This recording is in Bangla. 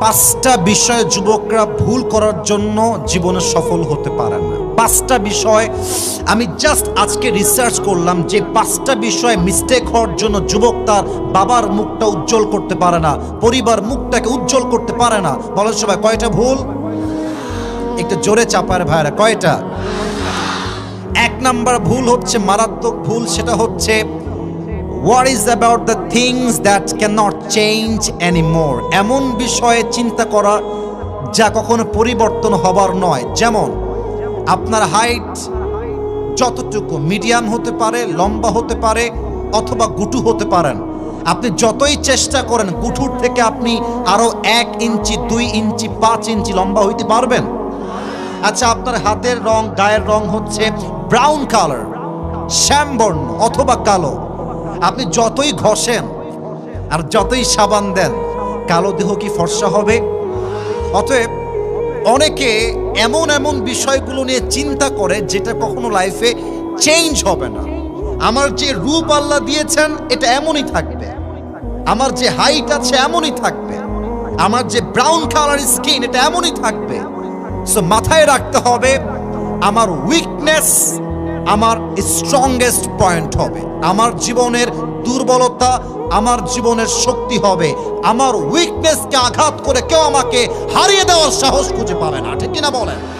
পাঁচটা বিষয়ে যুবকরা ভুল করার জন্য জীবনে সফল হতে পারে না। পাঁচটা বিষয়, আমি জাস্ট আজকে রিসার্চ করলাম যে পাঁচটা বিষয়ে মিস্টেক হওয়ার জন্য যুবক তার বাবার মুখটা উজ্জ্বল করতে পারে না, পরিবার মুখটাকে উজ্জ্বল করতে পারে না। বলেন সবাই, কয়টা ভুল? একটু জোরে চাপার ভাইরা কয়টা? এক নাম্বার ভুল হচ্ছে, মারাত্মক ভুল, সেটা হচ্ছে what is about the things that can not change more এমন বিষয়ে চিন্তা করা যা কখনো পরিবর্তন হবার নয়। যেমন, আপনার হাইট যতটুকু মিডিয়াম হতে পারে, লম্বা হতে পারে, অথবা গুটু হতে পারেন। আপনি যতই চেষ্টা করেন গুঠুর থেকে আপনি আরও এক ইঞ্চি, দুই ইঞ্চি, পাঁচ ইঞ্চি লম্বা হইতে পারবেন। আচ্ছা আপনার হাতের রং, গায়ের রং হচ্ছে ব্রাউন কালার শ্যামবর্ণ অথবা কালো। আপনি যতই ঘষেন আর যতই সাবান দেন, কালো দেহ কি ফর্সা হবে? অতএব অনেকে এমন এমন বিষয়গুলো নিয়ে চিন্তা করে যেটা কখনো লাইফে চেঞ্জ হবে না। আমার যে রূপ আল্লাহ দিয়েছেন, এটা এমনই থাকবে। আমার যে হাইট আছে, এমনই থাকবে। আমার যে ব্রাউন কালার স্কিন এটা এমনই থাকবে। সো মাথায় রাখতে হবে, আমার উইকনেস আমার স্ট্রংগেস্ট পয়েন্ট হবে। আমার জীবনের দুর্বলতা, আমার জীবনের শক্তি হবে। আমার উইকনেসকে আঘাত করে কেউ আমাকে হারিয়ে দেওয়ার সাহস খুঁজে পাবে না। ঠিক কিনা বলেন?